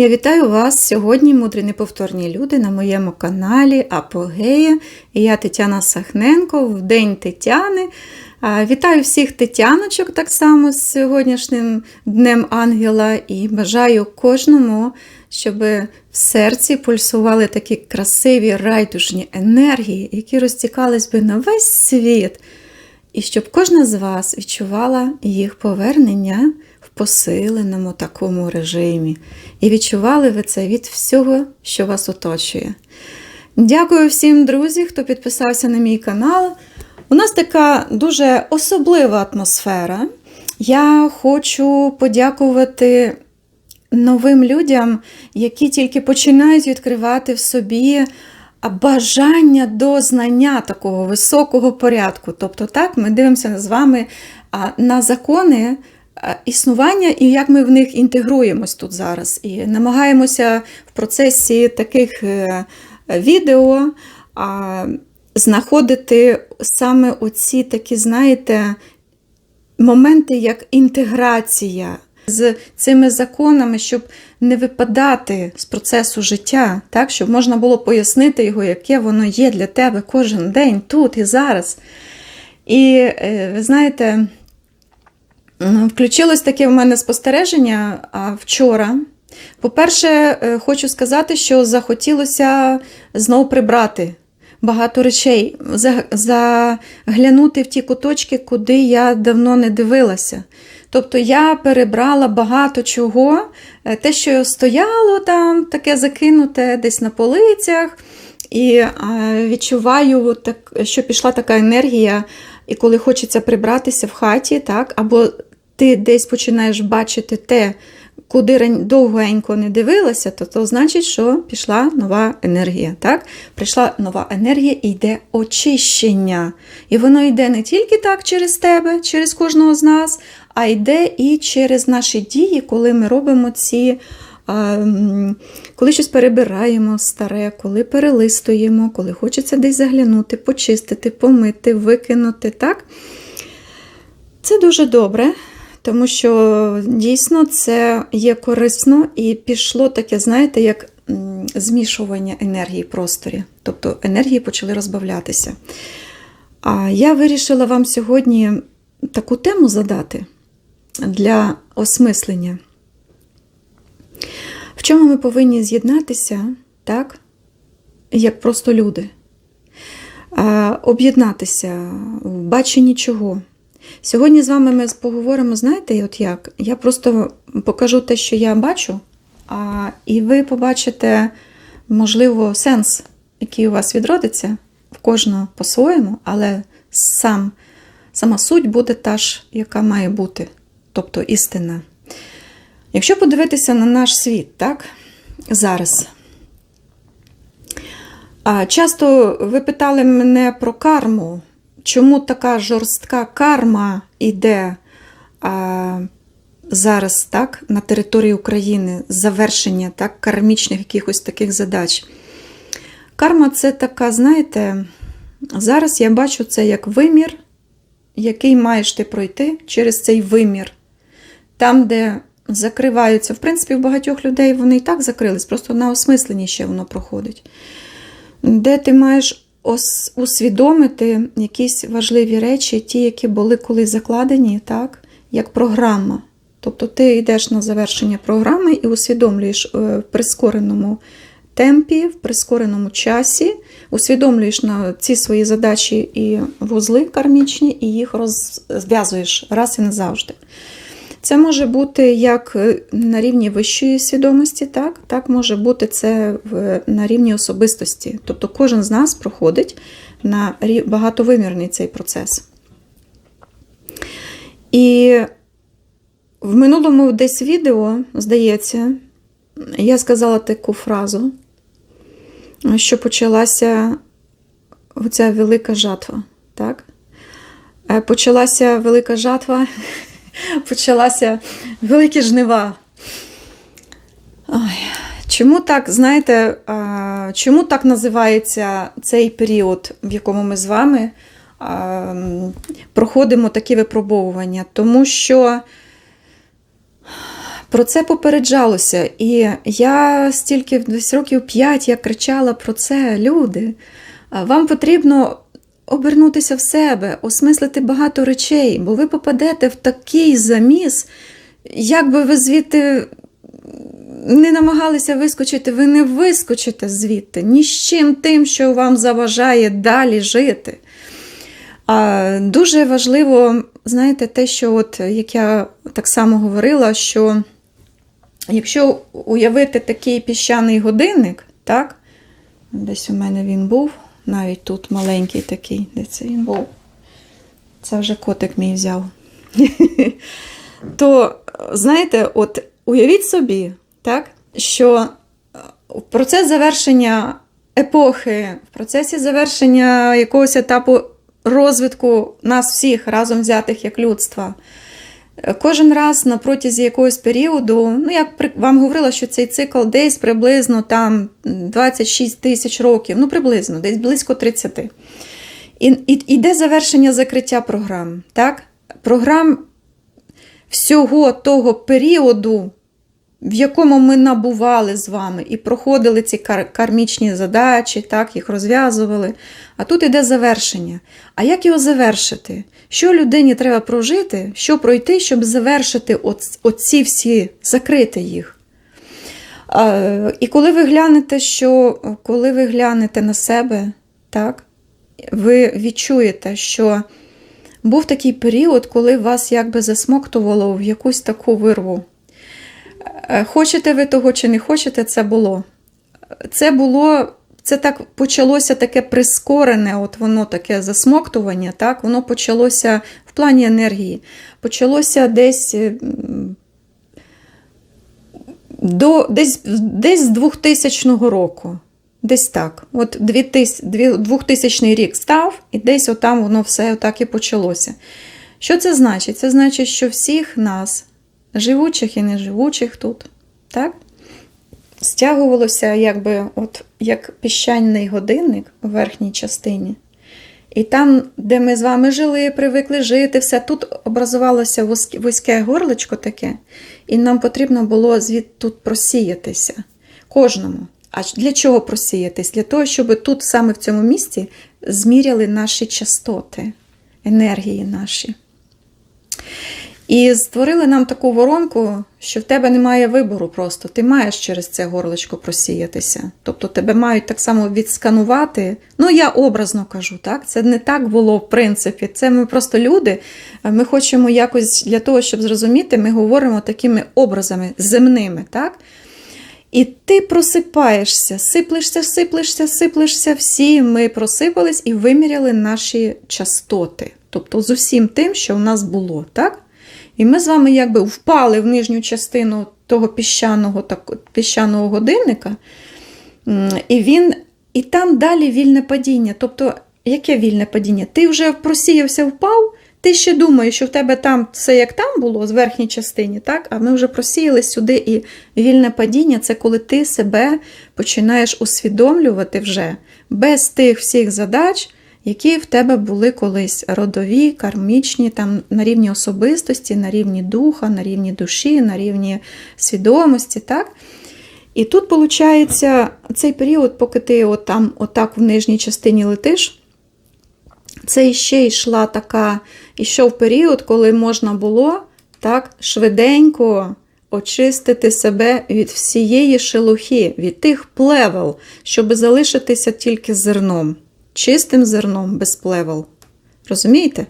Я вітаю вас сьогодні, мудрі неповторні люди, на моєму каналі Апогея. Я Тетяна Сахненко в День Тетяни. Вітаю всіх тетяночок так само з сьогоднішнім Днем Ангела і бажаю кожному, щоб в серці пульсували такі красиві райдужні енергії, які розтікались би на весь світ. І щоб кожна з вас відчувала їх повернення посиленому такому режимі. І відчували ви це від всього, що вас оточує. Дякую всім друзі, хто підписався на мій канал. У нас така дуже особлива атмосфера. Я хочу подякувати новим людям, які тільки починають відкривати в собі бажання до знання такого високого порядку. Тобто, так, ми дивимося з вами на закони існування і як ми в них інтегруємось тут зараз. І намагаємося в процесі таких е, відео знаходити саме оці такі, знаєте, моменти, як інтеграція з цими законами, щоб не випадати з процесу життя, так, щоб можна було пояснити його, яке воно є для тебе кожен день, тут і зараз. І е, ви знаєте, включилось таке в мене спостереження вчора. По-перше, е, хочу сказати, що захотілося знову прибрати багато речей, заглянути в ті куточки, куди я давно не дивилася. Тобто я перебрала багато чого, е, те, що стояло там, таке закинуте десь на полицях, і відчуваю, що пішла така енергія, і коли хочеться прибратися в хаті, так, або ти десь починаєш бачити те, куди довгенько не дивилася, то то значить, що пішла нова енергія. Так? Прийшла нова енергія і йде очищення. І воно йде не тільки так через тебе, через кожного з нас, а йде і через наші дії, коли ми робимо ці. Коли щось перебираємо старе, коли перелистуємо, коли хочеться десь заглянути, почистити, помити, викинути. так? Це дуже добре. Тому що дійсно це є корисно і пішло таке, знаєте, як змішування енергії в просторі. Тобто енергії почали розбавлятися. А я вирішила вам сьогодні таку тему задати для осмислення. В чому ми повинні з'єднатися, так, як просто люди, об'єднатися в баченні чого. Сьогодні з вами ми поговоримо, знаєте, от як? Я просто покажу те, що я бачу, а, і ви побачите, можливо, сенс, який у вас відродиться, в кожного по-своєму, але сам, сама суть буде та ж, яка має бути, тобто істина. Якщо подивитися на наш світ, так, зараз. Часто ви питали мене про карму чому така жорстка карма йде а, зараз так, на території України, завершення так, кармічних якихось таких задач. Карма це така, знаєте, зараз я бачу це як вимір, який маєш ти пройти через цей вимір. Там, де закриваються, в принципі, у багатьох людей вони і так закрились, просто на осмисленні ще воно проходить. Де ти маєш усвідомити якісь важливі речі, ті, які були колись закладені, так, як програма. Тобто ти йдеш на завершення програми і усвідомлюєш е, в прискореному темпі, в прискореному часі, усвідомлюєш на ці свої задачі і вузли кармічні, і їх розв'язуєш раз і назавжди. Це може бути як е, на рівні вищої свідомості, так так може бути це на рівні особистості. Тобто кожен з нас проходить на багатовимірний цей процес. І в минулому десь відео, здається, я сказала таку фразу, що почалася оця велика жатва. Так? Е, почалася велика жатва почалася великі жнива. Ой, Чому так, знаєте, чому так називається цей період, в якому ми з вами проходимо такі випробовування? Тому що Про це попереджалося. І я стільки десь років 5 я кричала про це, люди. Вам потрібно обернутися в себе, осмислити багато речей, бо ви попадете в такий заміс, як би ви звідти не намагалися вискочити, ви не вискочите звідти ні з чим тим, що вам заважає далі жити. А Дуже важливо, знаєте, те, що, от, як я так само говорила, що якщо уявити такий піщаний годинник, так, десь у мене він був, навіть тут маленький такий, де це він був. Це вже котик мій взяв. То, знаєте, от уявіть собі, так, що в процес завершення епохи, в процесі завершення якогось етапу розвитку нас всіх разом взятих як людства. Кожен раз на протязі якогось періоду, ну я вам говорила, що цей цикл десь приблизно там 26 тисяч років, ну приблизно, десь близько 30. І, і Іде завершення закриття програм. так? Програм всього того періоду, в якому ми набували з вами і проходили ці кар кармічні задачі, так, їх розв'язували. А тут іде завершення. А як його завершити? Що людині треба прожити, що пройти, щоб завершити оці всі, закрити їх? І коли ви глянете, що коли ви глянете на себе, так, ви відчуєте, що був такий період, коли вас якби засмоктувало в якусь таку вирву. Е, хочете ви того чи не хочете, це було. Це було, це так почалося таке прискорене, от воно таке засмоктування, так, воно почалося в плані енергії. Почалося десь е, до, десь, десь з 2000 року. Десь так. От 2000 рік став, і десь отам воно все отак і почалося. Що це значить? Це значить, що всіх нас живучих і неживучих тут, так? Стягувалося, якби, от, як піщаний годинник у верхній частині. І там, де ми з вами жили, привикли жити, все тут образувалося вузьке горлечко таке, і нам потрібно було звід тут просіятися кожному. А для чого просіятись? Для того, щоб тут, саме в цьому місці, зміряли наші частоти, енергії наші. І створили нам таку воронку, що в тебе немає вибору просто. Ти маєш через це горлочко просіятися. Тобто тебе мають так само відсканувати. Ну, я образно кажу, так? Це не так було, в принципі. Це ми просто люди. Ми хочемо якось для того, щоб зрозуміти, ми говоримо такими образами земними. так? І ти просипаєшся, сиплешся, сиплешся, сиплешся. Всі ми просипались і виміряли наші частоти. Тобто з усім тим, що в нас було. так? І ми з вами якби впали в нижню частину того піщаного так, піщаного годинника, і він, і там далі вільне падіння. Тобто, яке вільне падіння? Ти вже просіявся, впав, ти ще думаєш, що в тебе там все як там було, з верхній частині, так? а ми вже просіяли сюди, і вільне падіння це коли ти себе починаєш усвідомлювати вже без тих всіх задач які в тебе були колись родові, кармічні, там на рівні особистості, на рівні духа, на рівні душі, на рівні свідомості. так? І тут, виходить, цей період, поки ти отам, отак в нижній частині летиш, це ще йшла така, йшов період, коли можна було так швиденько очистити себе від всієї шелухи, від тих плевел, щоб залишитися тільки зерном чистим зерном без плевел. Розумієте?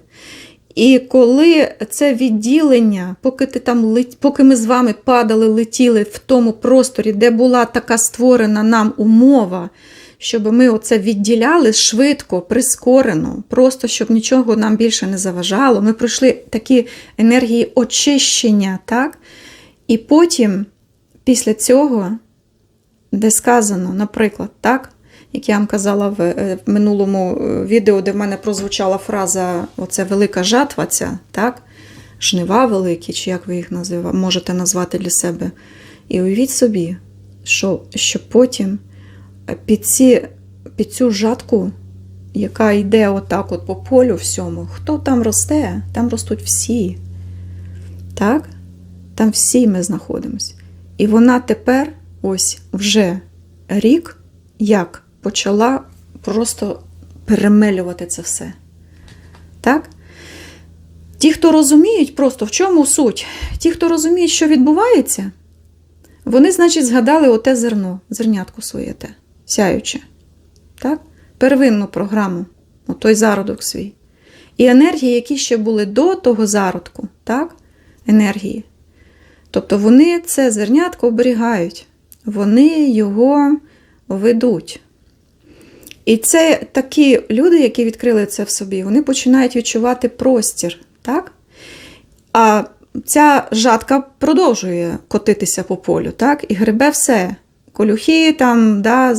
І коли це відділення, поки ти там поки ми з вами падали, летіли в тому просторі, де була така створена нам умова, щоб ми оце відділяли швидко, прискорено, просто щоб нічого нам більше не заважало. Ми пройшли такі енергії очищення, так? І потім, після цього, де сказано, наприклад, так, як я вам казала в, е, минулому е, відео, де в мене прозвучала фраза оце велика жатва, ця, так? жнива великі, чи як ви їх називаєте, можете назвати для себе. І уявіть собі, що що потім під ці, під цю жатку, яка йде отак от по полю всьому, хто там росте, там ростуть всі. Так? Там всі ми знаходимося. І вона тепер, ось вже рік, як почала просто перемелювати це все. Так? Ті, хто розуміють просто в чому суть, ті, хто розуміють, що відбувається, вони, значить, згадали оте зерно, зернятко своє те, сяюче. Так? Первинну програму, той зародок свій. І енергії, які ще були до того зародку, так? енергії. Тобто вони це зернятко оберігають, вони його ведуть. І це такі люди, які відкрили це в собі, вони починають відчувати простір. так? А ця жатка продовжує котитися по полю, так? і грибе все. Колюхи, там, да,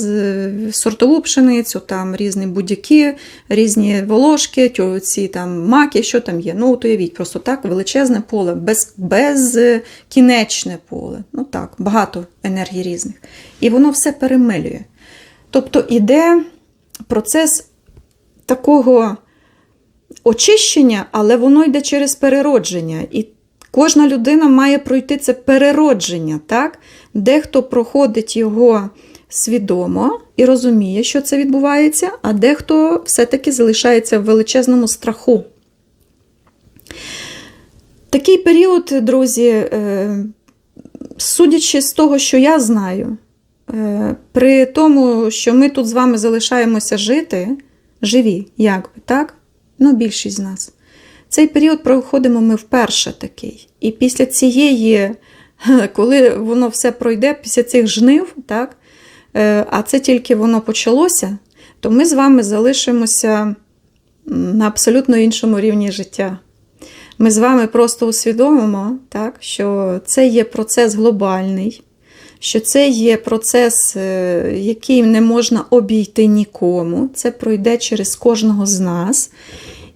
сортову пшеницю, там різні будь-які, різні волошки, ці там маки, що там є. Ну, от уявіть, просто так величезне поле, без, безкінечне поле. Ну так, багато енергій різних. І воно все перемилює. Тобто іде процес такого очищення, але воно йде через переродження. І кожна людина має пройти це переродження. так? Дехто проходить його свідомо і розуміє, що це відбувається, а дехто все-таки залишається в величезному страху. Такий період, друзі, е, судячи з того, що я знаю, при тому, що ми тут з вами залишаємося жити, живі, як би, так? Ну, більшість з нас. Цей період проходимо ми вперше такий. І після цієї, коли воно все пройде, після цих жнив, так, е, а це тільки воно почалося, то ми з вами залишимося на абсолютно іншому рівні життя. Ми з вами просто усвідомимо, так, що це є процес глобальний, що це є процес, е, який не можна обійти нікому. Це пройде через кожного з нас.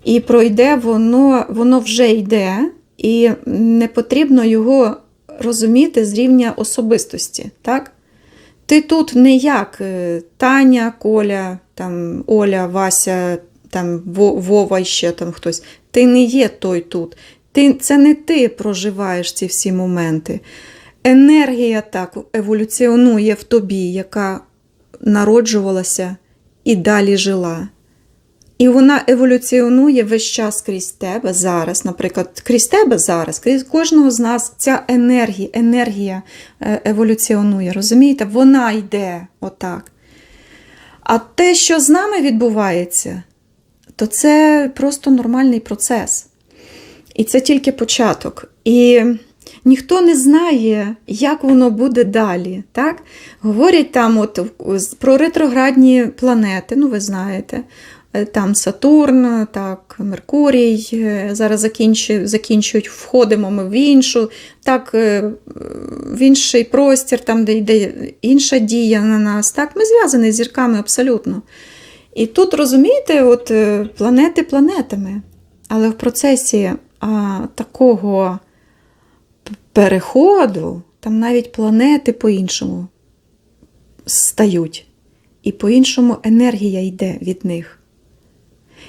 І пройде воно, воно вже йде, і не потрібно його розуміти з рівня особистості. Так? Ти тут не як е, Таня, Коля, там, Оля, Вася, там, Вова ще там хтось. Ти не є той тут. Ти, це не ти проживаєш ці всі моменти. Енергія так еволюціонує в тобі, яка народжувалася і далі жила. І вона еволюціонує весь час крізь тебе зараз, наприклад, крізь тебе зараз, крізь кожного з нас ця енергія, енергія е, еволюціонує. Розумієте? Вона йде отак. А те, що з нами відбувається, то це просто нормальний процес. І це тільки початок. І ніхто не знає, як воно буде далі. Так? Говорять там от про ретроградні планети, ну ви знаєте. Е, Там Сатурн, так, Меркурій, е, зараз закінчують, закінчують, входимо ми в іншу, так, е, в інший простір, там, де йде інша дія на нас. Так, Ми зв'язані з зірками абсолютно. І тут, розумієте, от планети планетами, але в процесі а, такого переходу там навіть планети по-іншому стають. І по-іншому енергія йде від них.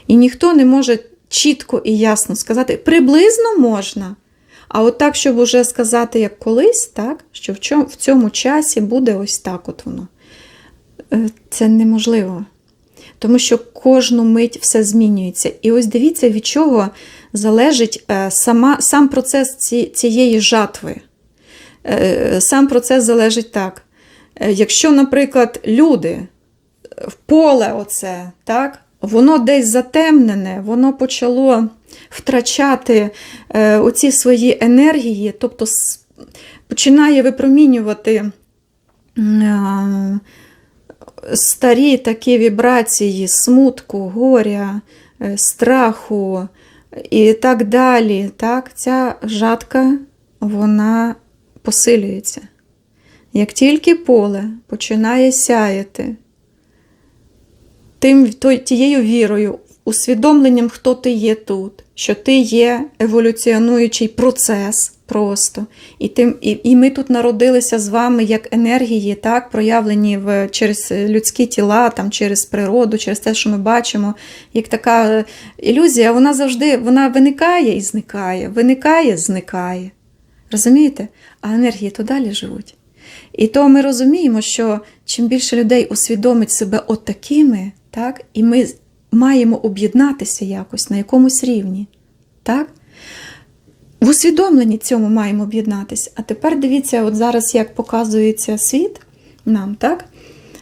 І ніхто не може чітко і ясно сказати, приблизно можна. А от так, щоб уже сказати, як колись, так, що в цьому часі буде ось так от воно. Е, Це неможливо. Тому що кожну мить все змінюється. І ось дивіться, від чого залежить е, сама, сам процес ці, цієї жатви. Е, Сам процес залежить так. Е, Якщо, наприклад, люди в поле оце, так, воно десь затемнене, воно почало втрачати оці свої енергії, тобто починає випромінювати старі такі вібрації смутку, горя, е, страху і так далі. Так, ця жатка вона посилюється. Як тільки поле починає сяяти, тим, тією вірою, усвідомленням, хто ти є тут, що ти є еволюціонуючий процес просто. І, тим, і, і ми тут народилися з вами як енергії, так, проявлені в, через людські тіла, там, через природу, через те, що ми бачимо, як така е, ілюзія, вона завжди вона виникає і зникає, виникає, зникає. Розумієте? А енергії то далі живуть. І то ми розуміємо, що чим більше людей усвідомить себе отакими, так, і ми маємо об'єднатися якось на якомусь рівні. Так? В усвідомленні цьому маємо об'єднатися. А тепер дивіться, от зараз як показується світ нам, так?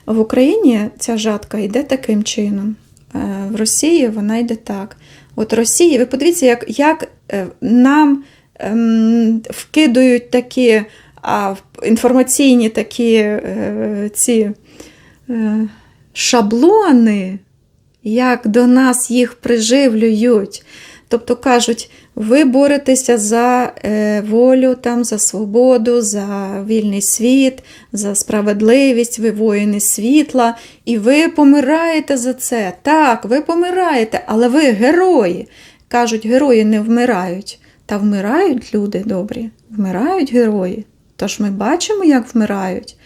В Україні ця жатка йде таким чином. Е, В Росії вона йде так. От Росія, ви подивіться, як, як е, нам ем, вкидують такі а, інформаційні такі е, ці шаблони, як до нас їх приживлюють. Тобто кажуть, ви боретеся за е, волю, там, за свободу, за вільний світ, за справедливість, ви воїни світла, і ви помираєте за це. Так, ви помираєте, але ви герої. Кажуть, герої не вмирають. Та вмирають люди добрі, вмирають герої. Тож ми бачимо, як вмирають.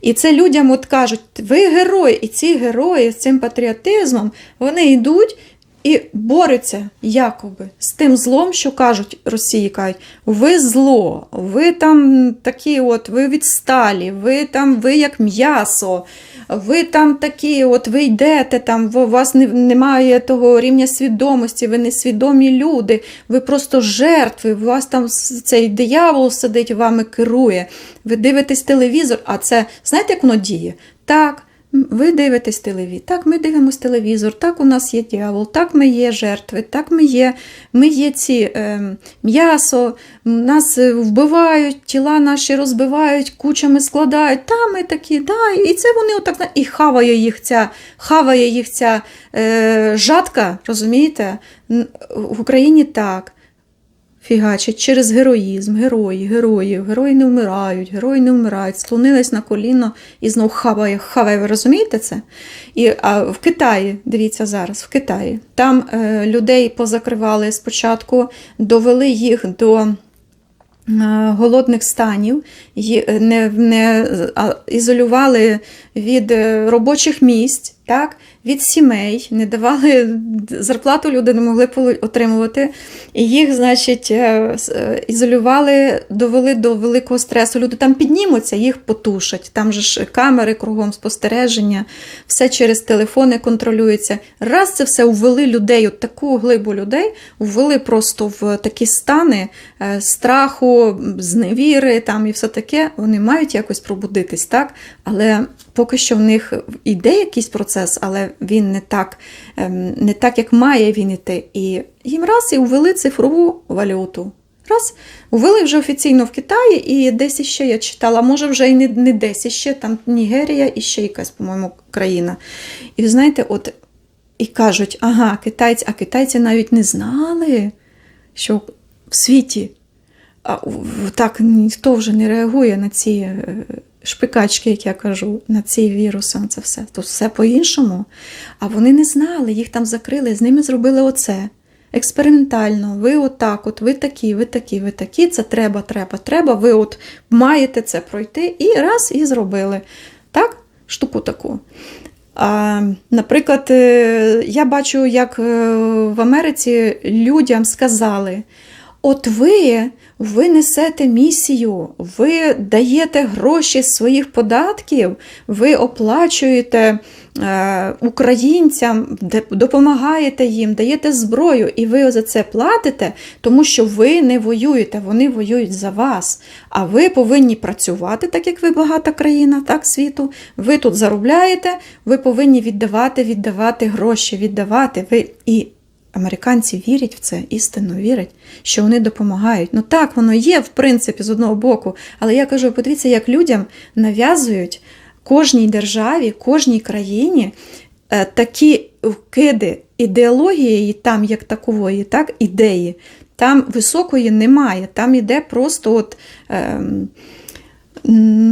І це людям от кажуть, ви герої, і ці герої з цим патріотизмом вони йдуть і борються якоби з тим злом, що кажуть Росії, кажуть, ви зло, ви там такі, от, ви відсталі, ви там, ви як м'ясо, ви там такі, от ви йдете, там, у вас не, немає того рівня свідомості, ви не свідомі люди, ви просто жертви, у вас там цей диявол сидить, вами керує. Ви дивитесь телевізор, а це знаєте, як воно діє? Так. Ви дивитесь телевізор, так, ми дивимося телевізор, так у нас є дьявол, так ми є жертви, так ми є, ми є ці е, м'ясо, нас вбивають, тіла наші розбивають, кучами складають. Та ми такі, да, і це вони отак і хаває їх ця, хаває їх ця е, жатка, розумієте? В Україні так. Фігачать через героїзм, герої, герої, герої не вмирають, герої не вмирають, склонились на коліно і знов хаває, хаває. Ви розумієте це? І а в Китаї, дивіться зараз, в Китаї, там е, людей позакривали спочатку, довели їх до е, голодних станів, не, не а, ізолювали від е, робочих місць, так, від сімей, не давали зарплату, люди не могли отримувати. І їх, значить, е, е, ізолювали, довели до великого стресу. Люди там піднімуться, їх потушать. Там же ж камери кругом спостереження, все через телефони контролюється. Раз це все ввели людей, от таку глибу людей, ввели просто в такі стани е, страху, зневіри там і все таке. Вони мають якось пробудитись, так? Але поки що в них іде якийсь процес, але він не так, ем, не так як має він іти. І їм раз і ввели цифрову валюту. Раз, ввели вже офіційно в Китаї, і десь іще я читала, може вже і не, не десь іще, там Нігерія і ще якась, по-моєму, країна. І знаєте, от і кажуть, ага, китайці, а китайці навіть не знали, що в світі а, так ніхто вже не реагує на ці е, шпикачки, як я кажу, на ці віруси, на це все. Тут все по-іншому. А вони не знали, їх там закрили, з ними зробили оце. Експериментально, ви отак, от ви такі, ви такі, ви такі, це треба, треба, треба. Ви от маєте це пройти і раз і зробили. Так? Штуку таку. А, наприклад, е, я бачу, як е, в Америці людям сказали: от ви, ви несете місію, ви даєте гроші з своїх податків, ви оплачуєте е, українцям, допомагаєте їм, даєте зброю, і ви за це платите, тому що ви не воюєте, вони воюють за вас. А ви повинні працювати, так як ви багата країна так, світу. Ви тут заробляєте, ви повинні віддавати, віддавати гроші, віддавати. Ви і Американці вірять в це, істинно вірять, що вони допомагають. Ну так, воно є, в принципі, з одного боку. Але я кажу, подивіться, як людям нав'язують кожній державі, кожній країні е, такі вкиди ідеології там, як такової, так, ідеї. Там високої немає, там іде просто от. Ем,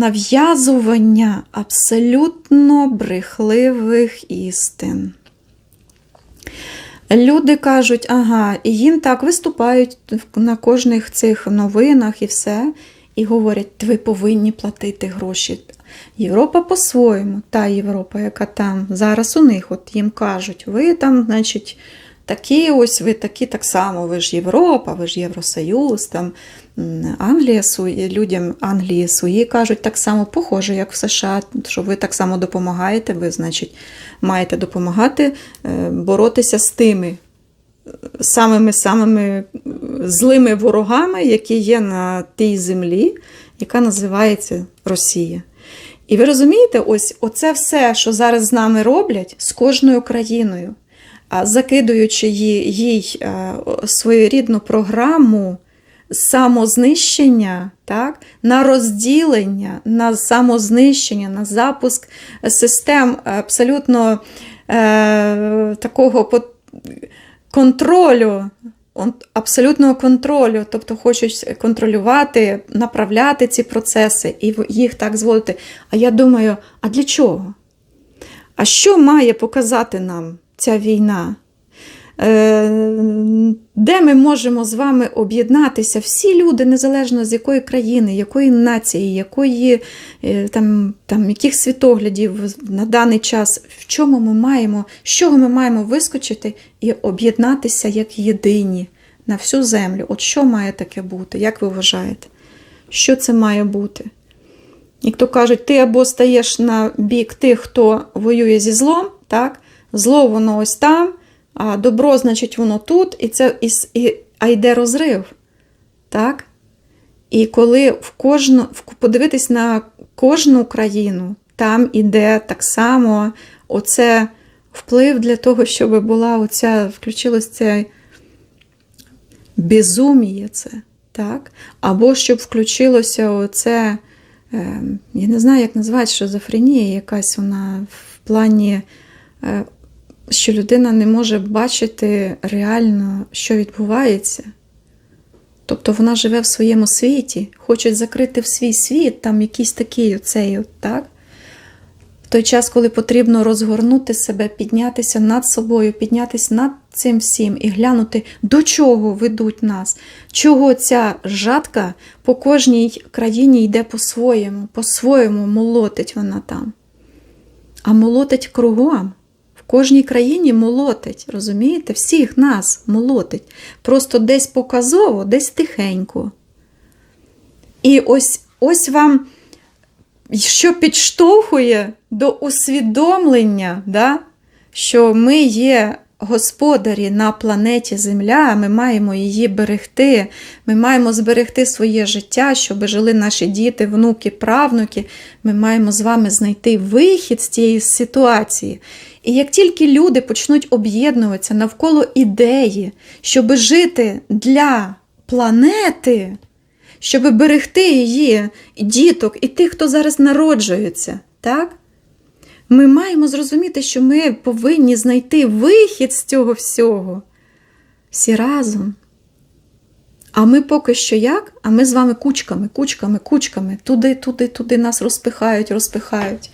нав'язування абсолютно брехливих істин. Люди кажуть, ага, і їм так виступають на кожних цих новинах і все, і говорять, ви повинні платити гроші. Європа по-своєму, та Європа, яка там зараз у них, от їм кажуть, ви там, значить, такі ось ви такі так само, ви ж Європа, ви ж Євросоюз, там Англія людям Англії свої кажуть так само, похоже, як в США, що ви так само допомагаєте, ви, значить, маєте допомагати е, боротися з тими самими самими злими ворогами, які є на тій землі, яка називається Росія. І ви розумієте, ось оце все, що зараз з нами роблять з кожною країною, закидуючи їй, е, своєрідну програму самознищення, так, на розділення, на самознищення, на запуск систем абсолютно е, такого контролю, абсолютного контролю, тобто хочуть контролювати, направляти ці процеси і їх так зводити. А я думаю, а для чого? А що має показати нам ця війна? Е, Де ми можемо з вами об'єднатися? Всі люди, незалежно з якої країни, якої нації, якої е, там, там яких світоглядів на даний час, в чому ми маємо, з чого ми маємо вискочити і об'єднатися як єдині на всю землю. От що має таке бути? Як ви вважаєте? Що це має бути? Як то кажуть, ти або стаєш на бік тих, хто воює зі злом, так? зло воно ось там, а добро, значить, воно тут, і це, і, і, а йде розрив. Так? І коли в кожну, подивитись на кожну країну, там іде так само оце вплив для того, щоб була оця, включилось це безуміє це, так? Або щоб включилося оце, е, я не знаю, як назвати, шизофренія якась вона в плані, е, що людина не може бачити реально, що відбувається. Тобто вона живе в своєму світі, хочуть закрити в свій світ, там якийсь такий оцей, так? В той час, коли потрібно розгорнути себе, піднятися над собою, піднятися над цим всім і глянути, до чого ведуть нас, чого ця жатка по кожній країні йде по-своєму, по-своєму молотить вона там. А молотить кругом. Кожній країні молотить, розумієте? Всіх нас молотить. Просто десь показово, десь тихенько. І ось, ось вам що підштовхує до усвідомлення, да, що ми є господарі на планеті Земля, ми маємо її берегти, ми маємо зберегти своє життя, щоб жили наші діти, внуки, правнуки. Ми маємо з вами знайти вихід з цієї ситуації. І як тільки люди почнуть об'єднуватися навколо ідеї, щоб жити для планети, щоб берегти її, діток, і тих, хто зараз народжується, так? Ми маємо зрозуміти, що ми повинні знайти вихід з цього всього. Всі разом. А ми поки що як? А ми з вами кучками, кучками, кучками, туди, туди, туди нас розпихають, розпихають.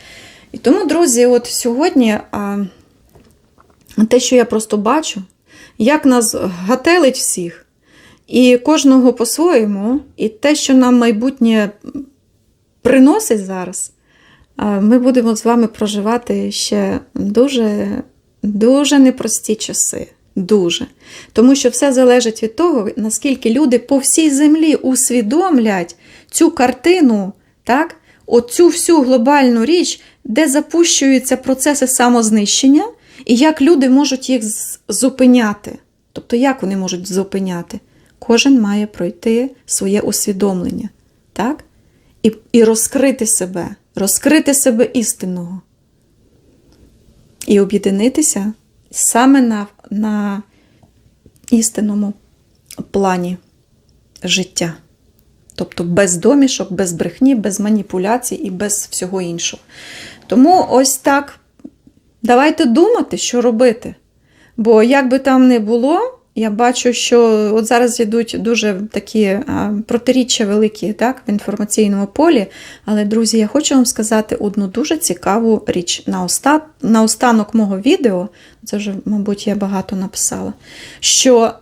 І тому, друзі, от сьогодні а, те, що я просто бачу, як нас гателить всіх, і кожного по-своєму, і те, що нам майбутнє приносить зараз, ми будемо з вами проживати ще дуже, дуже непрості часи. Дуже. Тому що все залежить від того, наскільки люди по всій землі усвідомлять цю картину, так? Оцю всю глобальну річ, де запущуються процеси самознищення, і як люди можуть їх зупиняти. Тобто, як вони можуть зупиняти? Кожен має пройти своє усвідомлення, так? І, і розкрити себе, розкрити себе істинного. І об'єднатися саме на, на істинному плані життя. Тобто без домішок, без брехні, без маніпуляцій і без всього іншого. Тому ось так. Давайте думати, що робити. Бо як би там не було, я бачу, що от зараз йдуть дуже такі протиріччя великі так, в інформаційному полі. Але, друзі, я хочу вам сказати одну дуже цікаву річ. На, оста... на останок мого відео, це вже, мабуть, я багато написала, що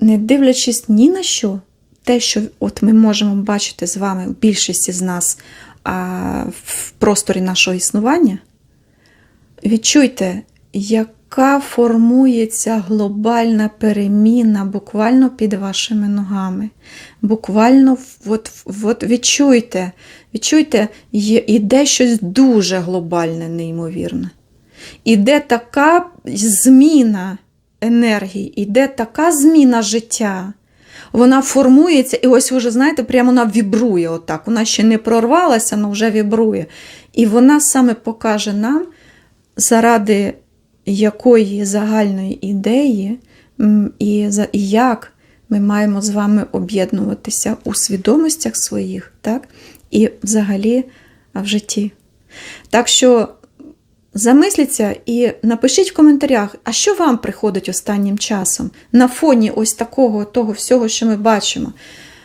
не дивлячись ні на що, те, що от ми можемо бачити з вами, більшість з нас а, в просторі нашого існування, відчуйте, яка формується глобальна переміна буквально під вашими ногами. Буквально от, от відчуйте, відчуйте, іде щось дуже глобальне, неймовірне. Іде така зміна енергії, іде така зміна життя. Вона формується, і ось ви вже знаєте, прямо вона вібрує отак. Вона ще не прорвалася, але вже вібрує. І вона саме покаже нам, заради якої загальної ідеї і, як ми маємо з вами об'єднуватися у свідомостях своїх, так? і взагалі в житті. Так що замисліться і напишіть в коментарях, а що вам приходить останнім часом на фоні ось такого того всього, що ми бачимо.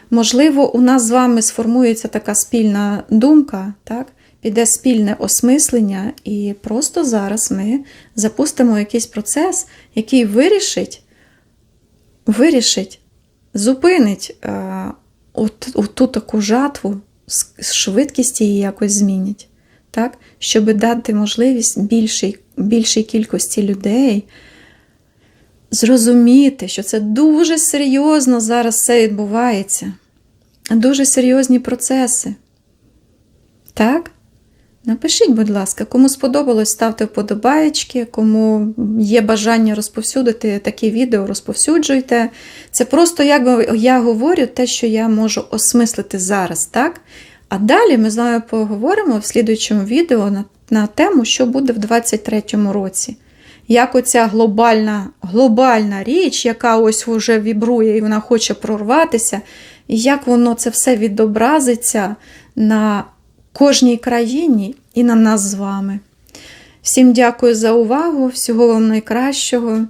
Можливо, у нас з вами сформується така спільна думка, так? піде спільне осмислення, і просто зараз ми запустимо якийсь процес, який вирішить, вирішить, зупинить е, от, от ту таку жатву, швидкість її якось змінять, так? щоб дати можливість більшій, більшій кількості людей зрозуміти, що це дуже серйозно зараз все відбувається. Дуже серйозні процеси. Так? Напишіть, будь ласка, кому сподобалось, ставте вподобаєчки, кому є бажання розповсюдити такі відео, розповсюджуйте. Це просто, як я говорю, те, що я можу осмислити зараз, так? А далі ми з вами поговоримо в слідуючому відео на, на тему, що буде в 23-му році. Як оця глобальна, глобальна річ, яка ось вже вібрує і вона хоче прорватися, і як воно це все відобразиться на кожній країні і на нас з вами. Всім дякую за увагу, всього вам найкращого.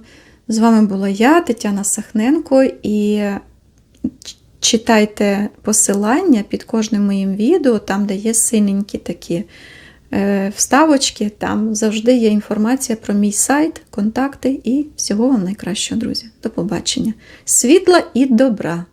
З вами була я, Тетяна Сахненко, і читайте посилання під кожним моїм відео, там, де є синенькі такі е, вставочки, там завжди є інформація про мій сайт, контакти і всього вам найкращого, друзі. До побачення. Світла і добра!